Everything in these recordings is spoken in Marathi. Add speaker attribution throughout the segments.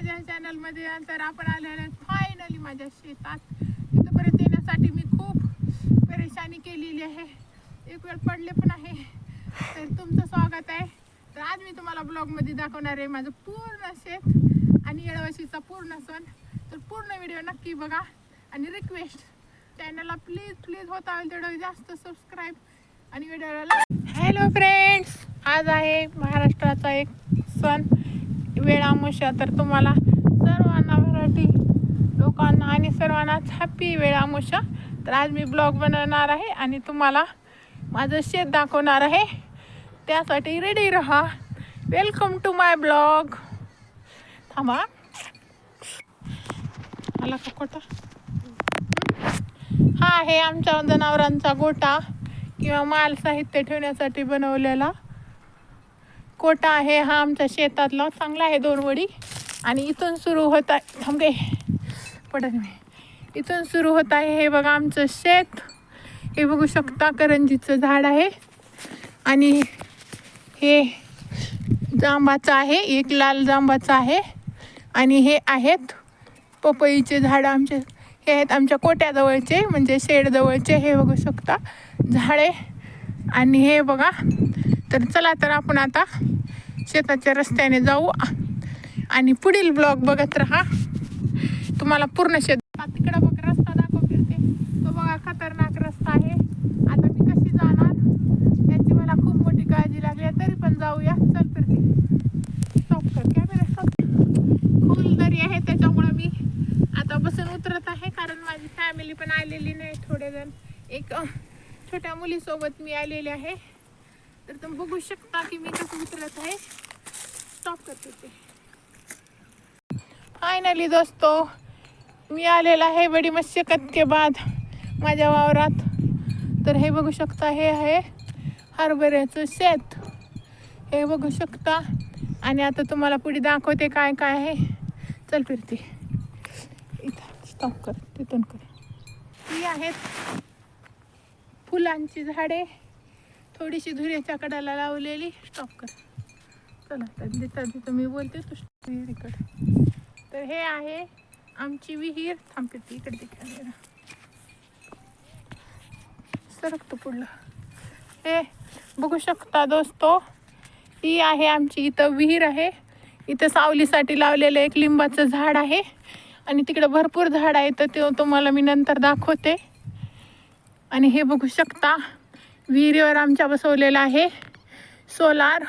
Speaker 1: माझ्या चॅनलमध्ये तर आपण आलेलो फायनली माझ्या शेतात. इथंपर्यंत येण्यासाठी मी खूप परेशानी केलेली आहे. एक वेळ पडले पण आहे. तर तुमचं स्वागत आहे. तर आज मी तुम्हाला ब्लॉगमध्ये दाखवणार आहे माझं पूर्ण शेत आणि येळवशीचा पूर्ण सण. तर पूर्ण व्हिडिओ नक्की बघा. आणि रिक्वेस्ट चॅनलला प्लीज प्लीज होता होईल तेवढं जास्त सबस्क्राईब आणि व्हिडिओला हॅलो फ्रेंड्स आज आहे महाराष्ट्राचा एक सण. वेळामुषा तर तुम्हाला सर्वांना मराठी लोकांना आणि सर्वांनाच हॅपी वेळामुषा तर आज मी ब्लॉग बनवणार आहे आणि तुम्हाला माझं शेत दाखवणार आहे. त्यासाठी रेडी राहा. वेलकम टू माय ब्लॉग थांबा. आला का कोटा? हा आहे आमच्या जनावरांचा गोटा किंवा माल साहित्य ठेवण्यासाठी बनवलेला. कोटा आहे हा आमच्या शेतातला. चांगला आहे दोन वडी. आणि इथून सुरू होत आहे. थांबे पडत नाही. इथून सुरू होत आहे हे बघा आमचं शेत. हे बघू शकता करंजीचं झाड आहे. आणि हे जांबाचं आहे. एक लाल जांबाचं आहे. आणि हे आहेत पपईचे झाडं आमचे. हे आहेत आमच्या कोट्याजवळचे म्हणजे शेडजवळचे. हे बघू शकता. झाडे. आणि हे बघा. तर चला तर आपण आता शेताच्या रस्त्याने जाऊ. आणि पुढील ब्लॉग बघत राहा. तुम्हाला पूर्ण शेत तिकडं बघ रस्ता दाखव फिरते. तो बघा खतरनाक रस्ता आहे. आता मी कशी जाणार? याची मला खूप मोठी काळजी लागली आहे. तरी पण जाऊया. चल फिरते. स्टॉप कर. कॅमेरा स्टॉप खोल दरी आहे त्याच्यामुळं मी आता बसून उतरत आहे. कारण माझी फॅमिली पण आलेली नाही थोडे जण. एक छोट्या मुलीसोबत मी आलेले आहे. तर तुम्ही बघू शकता की मी कसं उतरत आहे. स्टॉप करते ते. फायनली दोस्तो मी आलेला आहे बडी मशक्कत के बाद माझ्या वावरात. तर हे बघू शकता हे आहे हरभऱ्याचं शेत. हे बघू शकता. आणि आता तुम्हाला पुढे दाखवते काय काय आहे. चल फिरते. इथं स्टॉप कर तिथून कर. ही आहेत फुलांची झाडे. थोडीशी धुऱ्याच्या कडाला लावलेली. स्टॉप कर. चला तर तिथं तिथं मी बोलते तू विहिरीकडे तर हे आहे आमची विहीर. थांबते इकडे ते सरकतो पुढलं. हे बघू शकता दोस्तो ही आहे आमची इथं विहीर आहे. इथं सावलीसाठी लावलेलं एक लिंबाचं झाड आहे. आणि तिकडं भरपूर झाड आहे तर ते तुम्हाला मी नंतर दाखवते. आणि हे बघू शकता विहिरीवर आमच्या बसवलेलं आहे. सोलार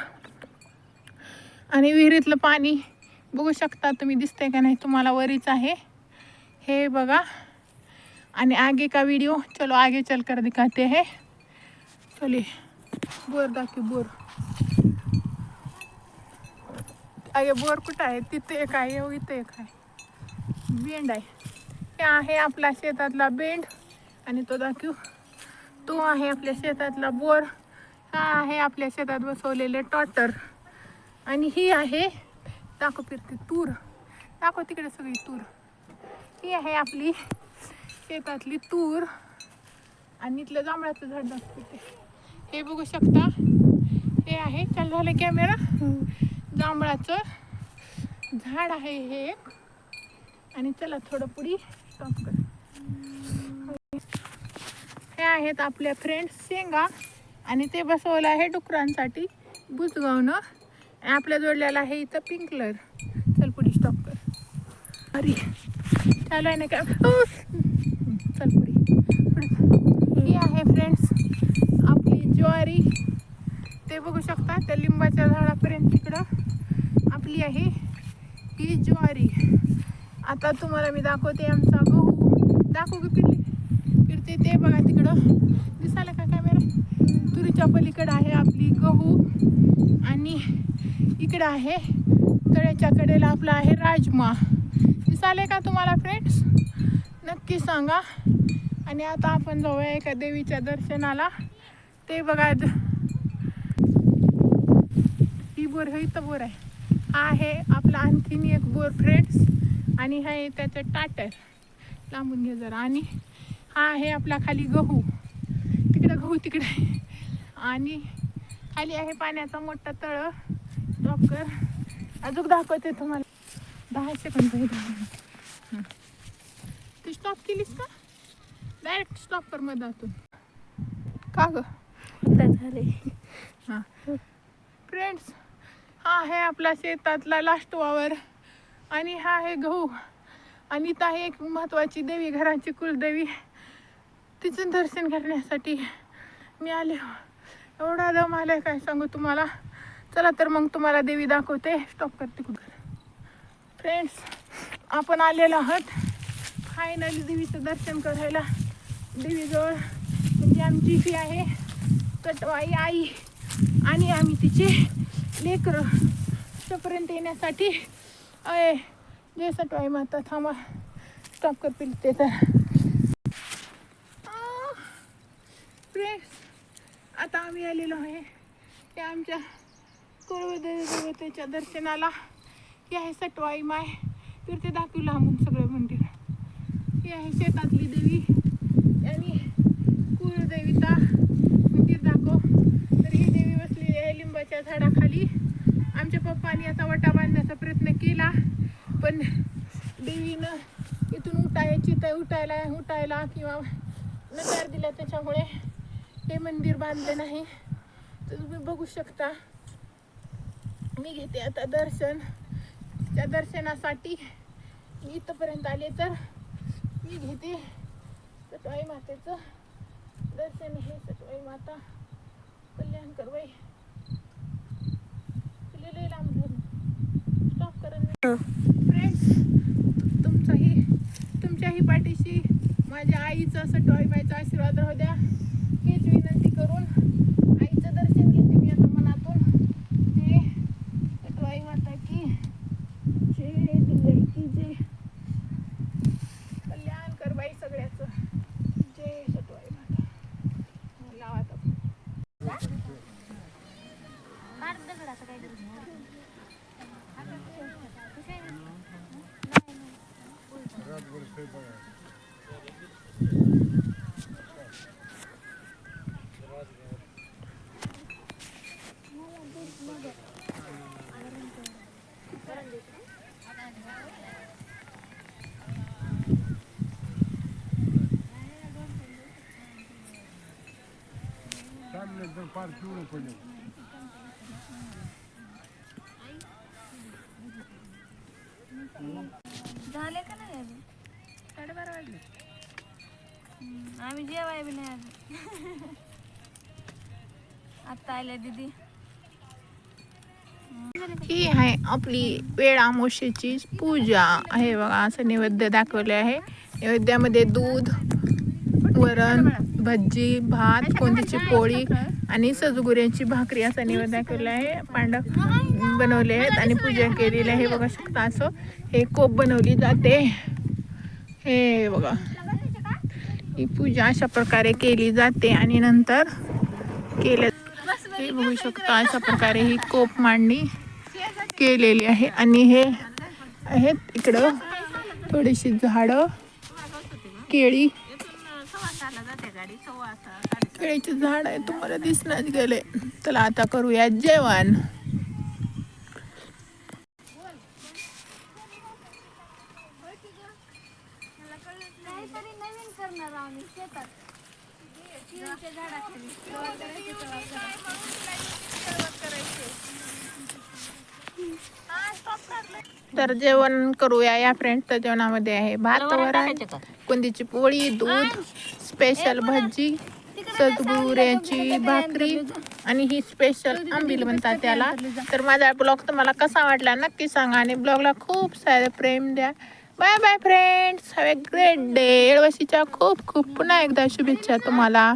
Speaker 1: आणि विहिरीतलं पाणी बघू शकता तुम्ही दिसते का नाही तुम्हाला वरीच आहे. हे बघा. आणि आगे का व्हिडिओ चलो आगे चल कर दिखाते हे. चलिए बोर दाखी बोर. अगे बोर कुठं आहे? तिथे एक आहे हो, इथे एक आहे. बेंड आहे. हे आहे आपला शेतातला बेंड. आणि तो दाखवू. तो आहे आपल्या शेतातला बोर हा आहे आपल्या शेतात बसवलेले टॉटर आणि ही आहे दाखव फिरते तूर. दाखव तिकडे सगळी तूर. ही आहे आपली शेतातली तूर आणि इथलं जांभळाचं झाड दाखवते हे बघू शकता. हे आहे चल झालं कॅमेरा. जांभळाचं झाड आहे हे एक. आणि चला थोडं पुढे स्टॉप कर. हे आहेत आपल्या फ्रेंड्स शेंगा. आणि ते बसवलं आहे डुकरांसाठी. बुजगावनं. आणि आपल्या जोडलेलं आहे इथं पिंकलर चल पुढे स्टॉप कर. अरे चालू आहे ना काय? चल पुढे. ही आहे फ्रेंड्स आपली ज्वारी. ते बघू शकता त्या लिंबाच्या झाडापर्यंत तिकडं. आपली आहे ही ज्वारी. आता तुम्हाला मी दाखवते आमचा गहू. दाखवू की फिरली ते बघा तिकडं. दिसायला का कॅमेरा तुरीच्या पलीकडं आहे आपली गहू आणि इकडं आहे तळ्याच्या कडेला आपला आहे राजमा. दिसाले का तुम्हाला फ्रेंड्स नक्की सांगा. आणि आता आपण जाऊया एका देवीच्या दर्शनाला. ते बघा ही बोर हे इथं बोर आहे. हा आहे आपला आणखीन एक बोर फ्रेंड्स आणि हा आहे त्याचं टाटर. लांबून घे जरा. आणि हा आहे आपला खाली गहू. तिकडं गहू तिकडे. आणि खाली आहे पाण्याचा मोठा तळ. डॉक्टर अजून दाखवते तुम्हाला. दहा सेकंद दहा. तू स्टॉप केलीस का? डायरेक्ट स्टॉप कर मधातून. का ग?
Speaker 2: झाले.
Speaker 1: हां. फ्रेंड्स हा आहे आपला शेतातला लास्ट वावर. आणि हा आहे गहू. अनिता आहे एक महत्त्वाची देवी घराची कुलदेवी. तिचं दर्शन करण्यासाठी मी आले. एवढा दम आलाय काय सांगू तुम्हाला? चला तर मग तुम्हाला देवी दाखवते. स्टॉप करते कुठं? फ्रेंड्स आपण आलेलो आहोत. फायनली देवीचं दर्शन करायला. देवीजवळ. म्हणजे आमची फी आहे कटवाई आई आणि आम्ही तिचे लेकरं. तोपर्यंत येण्यासाठी अय जे सटवाई माता थांबा स्टॉप कर पिलते तर फ्रेंड्स आता आम्ही आलेलो आहे ते आमच्या देवतेच्या दर्शनाला. ही आहे सटवाई माय फिरते दाखवलं आम्ही सगळं मंदिर. ही आहे शेतातली देवी. आणि कुळदेवीचा मंदिर दाखव. तर ही देवी बसलेली आहे लिंबाच्या झाडाखाली. आमच्या पप्पाने असा वटा बांधण्याचा प्रयत्न केला. पण देवीनं इथून उठायची तर उठायला उठायला किंवा नकार दिला त्याच्यामुळे हे मंदिर बांधले नाही. तर तुम्ही बघू शकता. मी घेते आता दर्शन. त्या दर्शनासाठी मी इथंपर्यंत आले तर मी घेते सटवाई मातेचं दर्शन. हे सटवाई माता कल्याण करवाई लय लांब स्टॉप स्टॉप करा फ्रेंड्स तुमचाही तुमच्याही पाठीशी माझ्या आईचं असं टॉय बायचा आशीर्वाद राहू द्या. हीच विनंती करून आईचं दर्शन घेते मी आता मनातून जे सटवाई माता की जय दिले की जय कल्याण कर बाई सगळ्याचं जय सटवाई माता लावा आता
Speaker 3: एकदम फार पिवळं पडलं
Speaker 2: झाले का नाही अजून?
Speaker 1: साडेबारा वाजले.
Speaker 2: हम्म, आम्ही जेवाय बी नाही अजून आत्ता आल्या दीदी.
Speaker 1: ही आहे आपली वेळ आमोशेची पूजा. आहे बघा असं नैवेद्य दाखवले आहे. नैवेद्यामध्ये दूध वरण भजी भात कोंदीची पोळी आणि सजगुऱ्यांची भाकरी असा नैवेद्य दाखवला आहे. पांडव बनवले आहेत आणि पूजा केलेली आहे. बघा शकता असं. हे कोप बनवली जाते. हे बघा. ही पूजा अशा प्रकारे केली जाते आणि नंतर केल्या हे बघू शकता अशा प्रकारे ही कोप मांडणी केलेली आहे. आणि हे आहेत इकडं थोडीशी झाडं केळी. केळीचे झाड आहे तुम्हाला दिसण्यात गेले. चला आता करूया जेवण.
Speaker 2: काहीतरी नवीन करणार आम्ही शेतात. केळीच्या झाडाखाली
Speaker 1: तर जेवण करूया या फ्रेंडच्या जेवणामध्ये आहे भात वरण कोंदीची पोळी दूध स्पेशल भजी. सदगुऱ्याची भाकरी आणि ही स्पेशल आंबील म्हणतात त्याला. तर माझा ब्लॉग तुम्हाला कसा वाटला नक्की सांगा आणि ब्लॉगला खूप सारे प्रेम द्या. Bye bye friends have a great day एळवशीच्या खूप खूप पुन्हा एकदा शुभेच्छा तुम्हाला.